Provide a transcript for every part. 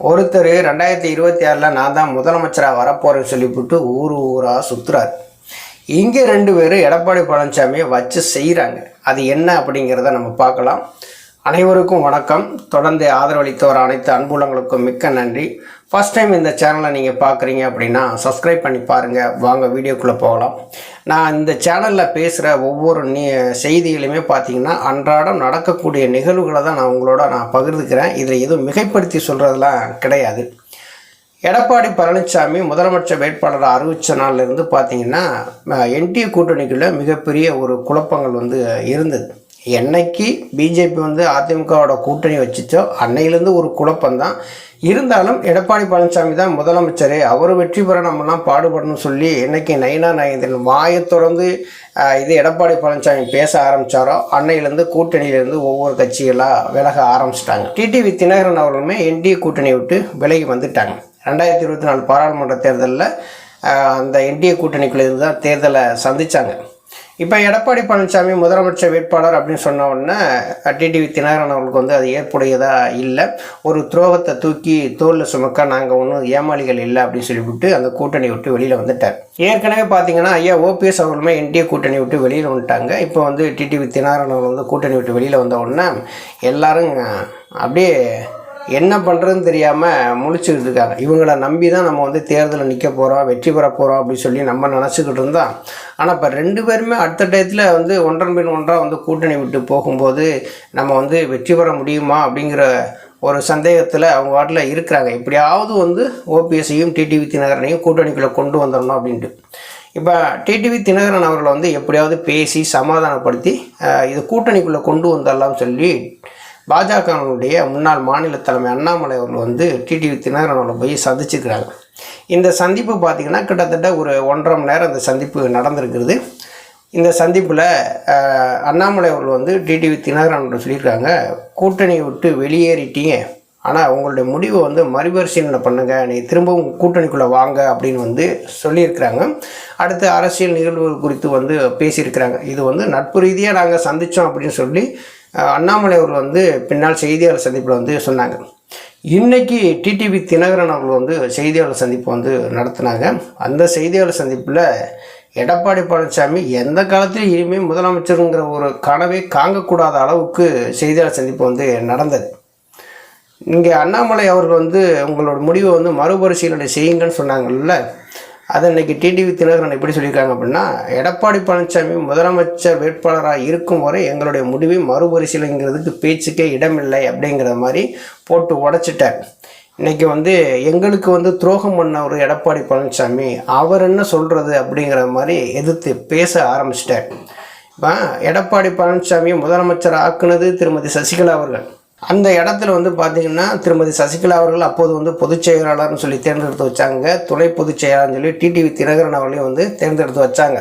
ஒருத்தர் ரெண்டாயிரத்தி இருபத்தி ஆறில் நான் தான் முதலமைச்சராக வரப்போகிறேன்னு சொல்லிவிட்டு ஊர் ஊராக சுற்றுறாரு இங்கே ரெண்டு பேரும் எடப்பாடி பழனிசாமியை வச்சு செய்கிறாங்க அது என்ன அப்படிங்கிறத நம்ம பார்க்கலாம். அனைவருக்கும் வணக்கம். தொடர்ந்து ஆதரவளித்தவர் அனைத்து அன்புலங்களுக்கும் மிக்க நன்றி. ஃபஸ்ட் டைம் இந்த சேனலை நீங்கள் பார்க்குறீங்க அப்படின்னா சப்ஸ்கிரைப் பண்ணி பாருங்கள் வாங்க வீடியோக்குள்ளே போகலாம். நான் இந்த சேனலில் பேசுகிற ஒவ்வொரு நீ செய்திகளுமே பார்த்தீங்கன்னா அன்றாடம் நடக்கக்கூடிய நிகழ்வுகளை தான் நான் உங்களோட நான் பகிர்ந்துக்கிறேன். இதில் எதுவும் மிகைப்படுத்தி சொல்கிறதெல்லாம் கிடையாது. எடப்பாடி பழனிசாமி முதலமைச்சர் வேட்பாளரை அறிவித்த நாளிலிருந்து பார்த்தீங்கன்னா என்டிஏ கூட்டணிக்குள்ளே மிகப்பெரிய ஒரு குழப்பங்கள் வந்து இருந்தது. என்னைக்கு பிஜேபி வந்து அதிமுகவோட கூட்டணி வச்சுச்சோ அன்னையிலேருந்து ஒரு குழப்பம்தான். இருந்தாலும் எடப்பாடி பழனிசாமி தான் முதலமைச்சர். அவர் வெற்றி பெற நம்மலாம் பாடுபடணும்னு சொல்லி என்னைக்கு நயனா நாயந்திரன் வாயை தொடர்ந்து இது எடப்பாடி பழனிசாமி பேச ஆரம்பித்தாரோ அன்னையிலேருந்து கூட்டணியிலேருந்து ஒவ்வொரு கட்சிகளாக விலக ஆரம்பிச்சிட்டாங்க. டிடிவி தினகரன் அவர்களுமே என்டிஏ கூட்டணியை விட்டு விலகி வந்துட்டாங்க. ரெண்டாயிரத்தி இருபத்தி நாலு பாராளுமன்ற தேர்தலில் அந்த என்டிஏ கூட்டணிக்குள்ளேருந்து தான் தேர்தலை சந்தித்தாங்க இப்போ எடப்பாடி பழனிசாமி முதலமைச்சர் வேட்பாளர் அப்படின்னு சொன்ன உடனே டிடிவி தினகரன் அவர்களுக்கு வந்து அது ஏற்புடையதாக இல்லை. ஒரு துரோகத்தை தூக்கி தோளில் சுமக்க நாங்கள் ஒன்றும் ஏமாளிகள் இல்லை அப்படின்னு சொல்லிவிட்டு அந்த கூட்டணி விட்டு வெளியில் வந்துட்டார். ஏற்கனவே பார்த்தீங்கன்னா ஐயா ஓபிஎஸ் அவர்களுமே என்டிஏ கூட்டணி விட்டு வெளியில் வந்துட்டாங்க. இப்போ வந்து டிடிவி தினகரன் அவர்கள் வந்து கூட்டணி விட்டு வெளியில் வந்த உடனே எல்லாரும் அப்படியே என்ன பண்ணுறதுன்னு தெரியாமல் முழிச்சுக்கிட்டு இருக்காங்க. இவங்களை நம்பி தான் நம்ம வந்து தேர்தலில் நிற்க போகிறோம் வெற்றி பெற போகிறோம் அப்படின்னு சொல்லி நம்ம நினச்சிக்கிட்டு இருந்தோம். ஆனால் இப்போ ரெண்டு பேருமே அடுத்த டயத்தில் வந்து ஒன்றன் பின் ஒன்றாக வந்து கூட்டணி விட்டு போகும்போது நம்ம வந்து வெற்றி பெற முடியுமா அப்படிங்கிற ஒரு சந்தேகத்தில் அவங்க வாட்டில் இருக்கிறாங்க. எப்படியாவது வந்து ஓபிஎஸ்ஸையும் டிடிவி தினகரனையும் கூட்டணிக்குள்ளே கொண்டு வந்துடணும் அப்படின்ட்டு. இப்போ டிடிவி தினகரன் அவர்களை வந்து எப்படியாவது பேசி சமாதானப்படுத்தி இது கூட்டணிக்குள்ளே கொண்டு வந்துடலாம்னு சொல்லி பாஜகவினுடைய முன்னாள் மாநில தலைமை அண்ணாமலை அவர்கள் வந்து டிடிவி தினகரனோட போய் சந்திச்சிருக்கிறாங்க. இந்த சந்திப்பு பார்த்திங்கன்னா கிட்டத்தட்ட ஒரு ஒன்றரை மணி நேரம் அந்த சந்திப்பு நடந்திருக்கிறது. இந்த சந்திப்பில் அண்ணாமலை அவர்கள் வந்து டிடிவி தினகரன் சொல்லியிருக்காங்க கூட்டணியை விட்டு வெளியேறிட்டீங்க. ஆனால் உங்களுடைய முடிவை வந்து மறுபரிசீலனை பண்ணுங்கள் நீ திரும்பவும் கூட்டணிக்குள்ளே வாங்க அப்படின்னு வந்து சொல்லியிருக்கிறாங்க. அடுத்து அரசியல் நிகழ்வுகள் குறித்து வந்து பேசியிருக்கிறாங்க. இது வந்து நட்பு ரீதியாக நாங்கள் சந்தித்தோம் அப்படின்னு சொல்லி அண்ணாமலை அவர்கள் வந்து பின்னால் செய்தியாளர் சந்திப்பில் வந்து சொன்னாங்க. இன்றைக்கி டிடிவி தினகரன் அவர்கள் வந்து செய்தியாளர் சந்திப்பு வந்து நடத்தினாங்க. அந்த செய்தியாளர் சந்திப்பில் எடப்பாடி பழனிசாமி எந்த காலத்திலும் இனிமேல் முதலமைச்சருங்கிற ஒரு கனவை காங்கக்கூடாத அளவுக்கு செய்தியாளர் சந்திப்பு வந்து நடந்தது. இங்கே அண்ணாமலை அவர்கள் வந்து உங்களோட முடிவை வந்து மறுபரிசீலனை செய்யுங்கன்னு சொன்னாங்கல்ல. அதை இன்றைக்கி டிடிவி தினகரன் எப்படி சொல்லியிருக்காங்க அப்படின்னா எடப்பாடி பழனிசாமி முதலமைச்சர் வேட்பாளராக இருக்கும் வரை எங்களுடைய முடிவை மறுபரிசீலனைங்கிறதுக்கு பேச்சுக்கே இடமில்லை அப்படிங்கிற மாதிரி போட்டு உடச்சிட்டேன் இன்றைக்கி வந்து எங்களுக்கு வந்து துரோகம் பண்ணவர் எடப்பாடி பழனிசாமி அவர் என்ன சொல்கிறது அப்படிங்கிற மாதிரி எதிர்த்து பேச ஆரம்பிச்சிட்டார். இப்போ எடப்பாடி பழனிசாமியை முதலமைச்சர் ஆக்குனது திருமதி சசிகலா அவர்கள். அந்த இடத்துல வந்து பார்த்தீங்கன்னா திருமதி சசிகலா அவர்கள் அப்போது வந்து பொதுச் செயலாளர்னு சொல்லி தேர்ந்தெடுத்து வச்சாங்க. துணை பொதுச் செயலாளர்னு சொல்லி டிடிவி தினகரன் அவர்களையும் வந்து தேர்ந்தெடுத்து வச்சாங்க.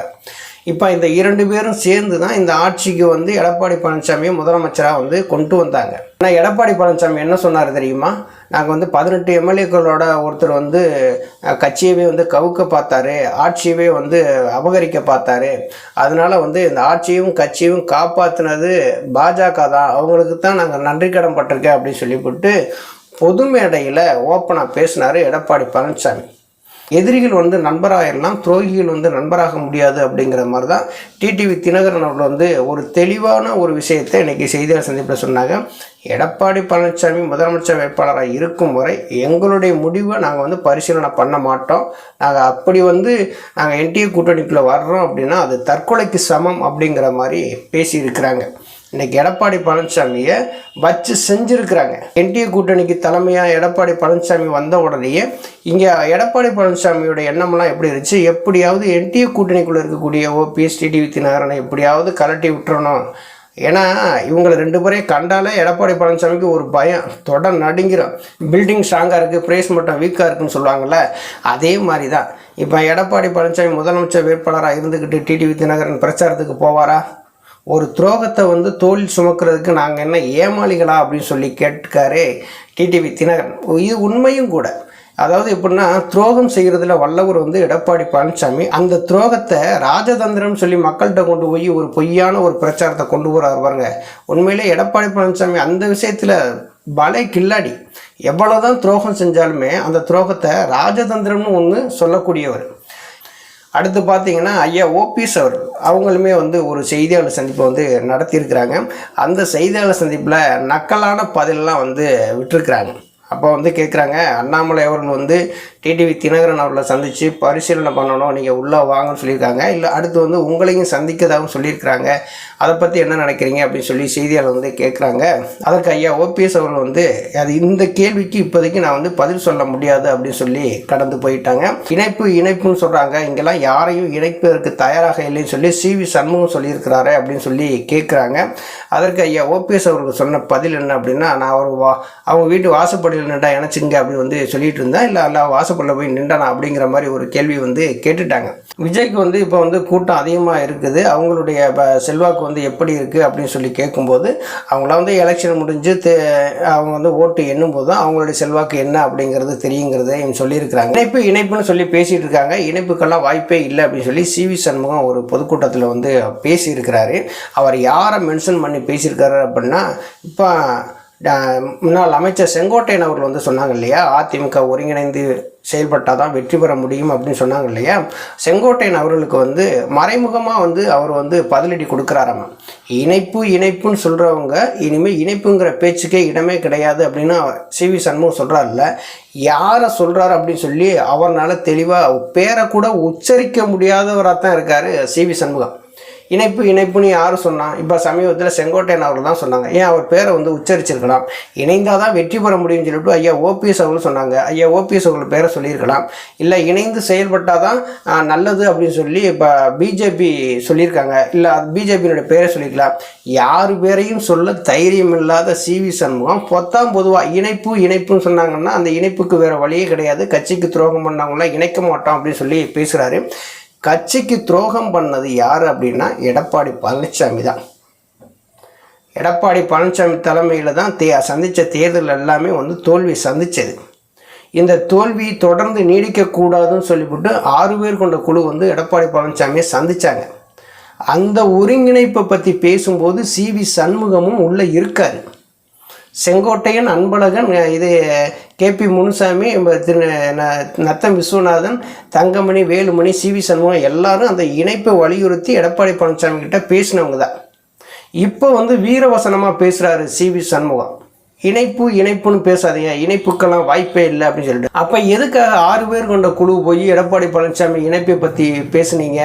இப்போ இந்த இரண்டு பேரும் சேர்ந்து தான் இந்த ஆட்சிக்கு வந்து எடப்பாடி பழனிசாமியை முதலமைச்சராக வந்து கொண்டு வந்தாங்க. ஆனால் எடப்பாடி பழனிசாமி என்ன சொன்னார் தெரியுமா? நாங்கள் வந்து பதினெட்டு எம்எல்ஏக்களோட ஒருத்தர் வந்து கட்சியவே வந்து கவுக்க பார்த்தாரு ஆட்சியவே வந்து அபகரிக்க பார்த்தாரு. அதனால வந்து இந்த ஆட்சியும் கட்சியும் காப்பாற்றினது பாஜக தான். அவங்களுக்கு தான் நாங்கள் நன்றி கடன் பட்டிருக்கேன் அப்படின்னு சொல்லிவிட்டு பொது மேடையில் ஓப்பனாக பேசினார் எடப்பாடி பழனிசாமி. எதிரிகள் வந்து நண்பராகிடலாம் துரோகிகள் வந்து நண்பராக முடியாது அப்படிங்கிற மாதிரி தான் டிடிவி தினகரன் அவர்கள் வந்து ஒரு தெளிவான ஒரு விஷயத்தை இன்னைக்கு செய்தியாளர் சந்திப்பில் சொன்னாங்க. எடப்பாடி பழனிசாமி முதலமைச்சர் வேட்பாளராக இருக்கும் வரை எங்களுடைய முடிவை நாங்கள் வந்து பரிசீலனை பண்ண மாட்டோம். நாங்கள் அப்படி வந்து நாங்கள் என்டிஏ கூட்டணிக்குள்ளே வர்றோம் அப்படின்னா அது தற்கொலைக்கு சமம் அப்படிங்கிற மாதிரி பேசியிருக்கிறாங்க. இன்னைக்கு எடப்பாடி பழனிசாமியை வச்சு செஞ்சுருக்கிறாங்க. என்டிஏ கூட்டணிக்கு தலைமையாக எடப்பாடி பழனிசாமி வந்த உடனேயே இங்கே எடப்பாடி பழனிசாமியோட எண்ணம்லாம் எப்படி இருந்துச்சு? எப்படியாவது என்டிஏ கூட்டணிக்குள்ளே இருக்கக்கூடிய ஓபிஎஸ் டிடிவி தினகரனை எப்படியாவது கலட்டி விட்டுறணும். ஏன்னா இவங்களை ரெண்டு பேரையும் கண்டாலே எடப்பாடி பழனிசாமிக்கு ஒரு பயம். தொடர் நடுங்கிறோம் பில்டிங் ஸ்ட்ராங்காக இருக்குது பிரேஸ் மட்டும் வீக்காக இருக்குன்னு சொல்லுவாங்கள்ல அதே மாதிரி தான் இப்போ எடப்பாடி பழனிசாமி முதலமைச்சர் வேட்பாளராக இருந்துக்கிட்டு டிடிவி தினகரன் பிரச்சாரத்துக்கு போவாரா? ஒரு துரோகத்தை வந்து தோல் சுமக்கிறதுக்கு நாங்கள் என்ன ஏமாளிகளா அப்படின்னு சொல்லி கேட்டுக்காரு டிடிவி தினகரன். இது உண்மையும் கூட. அதாவது எப்படின்னா துரோகம் செய்கிறதுல வல்லவர் வந்து எடப்பாடி பழனிசாமி அந்த துரோகத்தை ராஜதந்திரம் சொல்லி மக்கள்கிட்ட கொண்டு போய் ஒரு பொய்யான ஒரு பிரச்சாரத்தை கொண்டு போகிறார் பாருங்க. உண்மையிலே எடப்பாடி பழனிசாமி அந்த விஷயத்தில் பலை கில்லாடி. எவ்வளோதான் துரோகம் செஞ்சாலுமே அந்த துரோகத்தை ராஜதந்திரம்னு ஒன்று சொல்லக்கூடியவர். அடுத்து பார்த்தீங்கன்னா ஐயா ஓபிஎஸ் அவர் அவங்களுமே வந்து ஒரு செய்தியாளர் சந்திப்பை வந்து நடத்தியிருக்கிறாங்க. அந்த செய்தியாளர் சந்திப்பில் நக்கலான பதிலெலாம் வந்து விட்டுருக்குறாங்க. அப்போ வந்து கேட்குறாங்க அண்ணாமலை அவர்கள் வந்து டிடிவி தினகரன் அவர்களை சந்தித்து பரிசீலனை பண்ணணும். நீங்கள் உள்ளே வாங்கன்னு சொல்லியிருக்காங்க. இல்லை அடுத்து வந்து உங்களையும் சந்திக்கதாகவும் சொல்லியிருக்கிறாங்க. அதை பற்றி என்ன நினைக்கிறீங்க அப்படின்னு சொல்லி செய்தியாளர் வந்து கேட்குறாங்க அதற்கு ஐயா ஓபிஎஸ் அவர்கள் வந்து அது இந்த கேள்விக்கு இப்போதைக்கு நான் வந்து பதில் சொல்ல முடியாது அப்படின்னு சொல்லி கடந்து போயிட்டாங்க. இணைப்பு இணைப்புன்னு சொல்கிறாங்க இங்கெல்லாம் யாரையும் இணைப்பதற்கு தயாராக இல்லைன்னு சொல்லி சி வி சண்முகம் சொல்லியிருக்கிறாரு அப்படின்னு சொல்லி கேட்குறாங்க அதற்கு ஐயா ஓபிஎஸ் அவருக்கு சொன்ன பதில் என்ன அப்படின்னா நான் அவர் வா அவங்க வீட்டு வாசப்படியில் நின்றா இணைச்சிங்க அப்படின்னு வந்து சொல்லிட்டு இருந்தேன் இல்லை அல்ல வாசப்படியில் போய் நின்றானா அப்படிங்கிற மாதிரி ஒரு கேள்வி வந்து கேட்டுட்டாங்க. விஜய்க்கு வந்து இப்போ வந்து கூட்டம் அதிகமாக இருக்குது. அவங்களுடைய செல்வாக்கு வந்து எப்படி இருக்குது அப்படின்னு சொல்லி கேட்கும்போது அவங்களாம் வந்து எலெக்ஷன் முடிஞ்சு அவங்க வந்து ஓட்டு எண்ணும் போது தான் அவங்களுடைய செல்வாக்கு என்ன அப்படிங்கிறது தெரியுங்கிறத சொல்லியிருக்கிறாங்க. இணைப்பு இணைப்புன்னு சொல்லி பேசிகிட்டு இருக்காங்க இணைப்புக்கெல்லாம் வாய்ப்பே இல்லை அப்படின்னு சொல்லி சிவி சண்முகம் ஒரு பொதுக்கூட்டத்தில் வந்து பேசியிருக்கிறாரு. அவர் யாரை மென்ஷன் பண்ணி பேசியிருக்காரு அப்படின்னா இப்போ முன்னாள் அமைச்சர் செங்கோட்டையன் அவர்கள் வந்து சொன்னாங்க இல்லையா அதிமுக ஒருங்கிணைந்து செயல்பட்டால் தான் வெற்றி பெற முடியும் அப்படின்னு சொன்னாங்க இல்லையா செங்கோட்டையன் அவர்களுக்கு வந்து மறைமுகமாக வந்து அவர் வந்து பதிலடி கொடுக்குறாராம். இணைப்பு இணைப்புன்னு சொல்கிறவங்க இனிமேல் இணைப்புங்கிற பேச்சுக்கே இடமே கிடையாது அப்படின்னு சி வி சண்முகம் சொல்கிறாருல்ல யாரை சொல்கிறாரு அப்படின்னு சொல்லி அவர்னால தெளிவாக பேரை கூட உச்சரிக்க முடியாதவராக தான் இருக்கார் சி வி சண்முகம். இணைப்பு இணைப்புன்னு யார் சொன்னால் இப்போ சமீபத்தில் செங்கோட்டையன் அவர்கள் தான் சொன்னாங்க. ஏன் அவர் பேரை வந்து உச்சரிச்சிருக்கலாம்? இணைந்தால் தான் வெற்றி பெற முடியும்னு சொல்லிட்டு ஐயா ஓபிஎஸ் அவர்கள் சொன்னாங்க. ஐயா ஓபிஎஸ் அவர்கள் பேரை சொல்லியிருக்கலாம். இல்லை இணைந்து செயல்பட்டால் தான் நல்லது அப்படின்னு சொல்லி இப்போ பிஜேபி சொல்லியிருக்காங்க. இல்லை அது பிஜேபியினுடைய பேரை சொல்லிக்கலாம் யார் பேரையும் சொல்ல தைரியம் இல்லாத சி வி சண்முகம் பொத்தாம் பொதுவாக இணைப்பு இணைப்புன்னு சொன்னாங்கன்னா அந்த இணைப்புக்கு வேறு வழியே கிடையாது. கட்சிக்கு துரோகம் பண்ணவங்களாம் இணைக்க மாட்டோம் அப்படின்னு சொல்லி பேசுகிறாரு கட்சிக்கு துரோகம் பண்ணது யார் அப்படின்னா எடப்பாடி பழனிசாமி தான். எடப்பாடி பழனிசாமி தலைமையில் தான் தே சந்தித்த தேர்தல் எல்லாமே வந்து தோல்வி சந்தித்தது இந்த தோல்வி தொடர்ந்து நீடிக்கக்கூடாதுன்னு சொல்லிவிட்டு ஆறு பேர் கொண்ட குழு வந்து எடப்பாடி பழனிசாமியை சந்திச்சாங்க. அந்த ஒருங்கிணைப்பை பற்றி பேசும்போது சி வி சண்முகமும் உள்ளே இருக்காரு. செங்கோட்டையன் அன்பழகன் இது கேபி முனுசாமி திரு ந- நத்தம் விஸ்வநாதன் தங்கமணி வேலுமணி சிவி சண்முகம் எல்லாரும் அந்த இணைப்பை வலியுறுத்தி எடப்பாடி பழனிசாமி கிட்ட பேசினவங்க தான். இப்போ வந்து வீரவசனமாக பேசுகிறாரு சிவி சண்முகம். இணைப்பு இணைப்புன்னு பேசாதீங்க. இணைப்புக்கெல்லாம் வாய்ப்பே இல்லை அப்படின்னு சொல்லிட்டு. அப்போ எதுக்காக ஆறு பேர் கொண்ட குழு போய் எடப்பாடி பழனிசாமி இணைப்பை பற்றி பேசுனீங்க?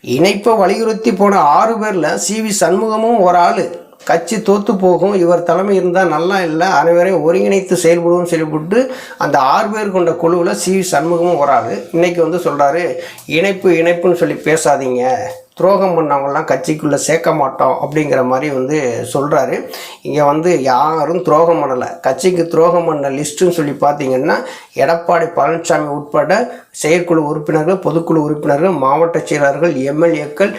இணைப்பை வலியுறுத்தி போன ஆறு பேரில் சிவி சண்முகமும் ஒரு ஆள். கட்சி தோத்து போகும். இவர் தலைமை இருந்தால் நல்லா இல்லை. அனைவரையும் ஒருங்கிணைத்து செயல்படுவோம்னு சொல்லிவிட்டு அந்த ஆறு பேர் கொண்ட குழுவில் சி சண்முகமும் வராது இன்றைக்கி இன்னைக்கு வந்து சொல்கிறாரு இணைப்பு இணைப்புன்னு சொல்லி பேசாதீங்க. துரோகம் பண்ணவங்களாம் கட்சிக்குள்ளே சேர்க்க மாட்டோம். அப்படிங்கிற மாதிரி வந்து சொல்கிறாரு இங்கே வந்து யாரும் துரோகம் பண்ணலை. கட்சிக்கு துரோகம் பண்ண லிஸ்ட்டுன்னு சொல்லி பார்த்தீங்கன்னா எடப்பாடி பழனிசாமி உட்பட செயற்குழு உறுப்பினர்கள் பொதுக்குழு உறுப்பினர்கள் மாவட்ட செயலாளர்கள் எம்எல்ஏக்கள்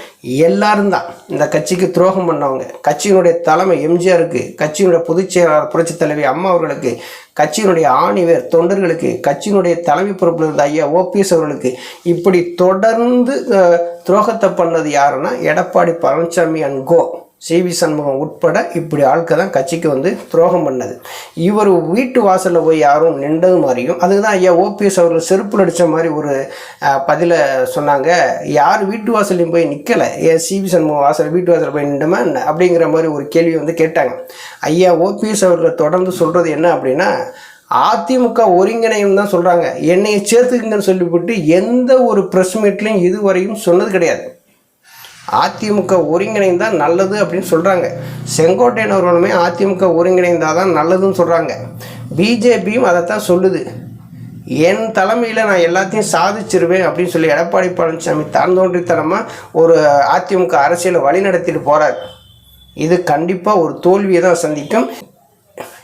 எல்லாரும் தான் இந்த கட்சிக்கு துரோகம் பண்ணவங்க. கட்சியினுடைய தலைமை எம்ஜிஆருக்கு கட்சியினுடைய பொதுச் செயலாளர் புரட்சித் தலைவி அம்மா அவர்களுக்கு கட்சியினுடைய ஆணிவர் தொண்டர்களுக்கு கட்சியினுடைய தலைமை பொறுப்பில் இருந்த ஐயா ஓபிஎஸ் அவர்களுக்கு இப்படி தொடர்ந்து துரோகத்தை பண்ணது யாருன்னா Edappadi Palaniswami and co. CV Shanmugam உட்பட இப்படி ஆட்கள் தான் கட்சிக்கு வந்து துரோகம் பண்ணது. இவர் வீட்டு வாசலில் போய் யாரும் நின்றது மாதிரியும் அதுக்கு தான் ஐயா ஓபிஎஸ் அவர்கள் செருப்பில் அடித்த மாதிரி ஒரு பதில பதிலை சொன்னாங்க. யார் வீட்டு வாசல்லையும் போய் நிற்கலை ஏன் சிவி சண்முகம் வாசல் வீட்டு வாசலில் போய் நின்றுமா என்ன அப்படிங்கிற மாதிரி ஒரு கேள்வி வந்து கேட்டாங்க. ஐயா ஓபிஎஸ் அவர்கள் தொடர்ந்து சொல்கிறது என்ன அப்படின்னா அதிமுக ஒருங்கிணையம் தான் சொல்கிறாங்க என்னையை சேர்த்துக்குங்கன்னு சொல்லிவிட்டு எந்த ஒரு ப்ரெஸ் மீட்லையும் இதுவரையும் சொன்னது கிடையாது. அதிமுக ஒருங்கிணைந்தால் நல்லது அப்படின்னு சொல்கிறாங்க செங்கோட்டையன் அவர்களுமே அதிமுக ஒருங்கிணைந்தால் தான் நல்லதுன்னு சொல்கிறாங்க பிஜேபியும் அதைத்தான் சொல்லுது. என் தலைமையில் நான் எல்லாத்தையும் சாதிச்சிருவேன் அப்படின்னு சொல்லி எடப்பாடி பழனிசாமி தாந்தோன்றித்தனமாக ஒரு அதிமுக அரசியலை வழிநடத்திட்டு போகிறார் இது கண்டிப்பாக ஒரு தோல்வியை தான் சந்திக்கும்.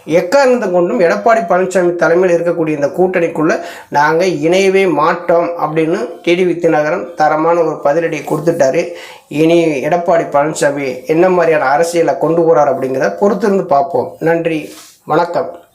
எக்காரணத்தை கொண்டும் எடப்பாடி பழனிசாமி தலைமையில் இருக்கக்கூடிய இந்த கூட்டணிக்குள்ளே நாங்கள் இணையவே மாட்டோம் அப்படின்னு டிடிவி தினகரன் தரமான ஒரு பதிலடியை கொடுத்துட்டாரு. இனி எடப்பாடி பழனிசாமி என்ன மாதிரியான அரசியலை கொண்டு போகிறார் அப்படிங்கிறத பொறுத்திருந்து பார்ப்போம். நன்றி. வணக்கம்.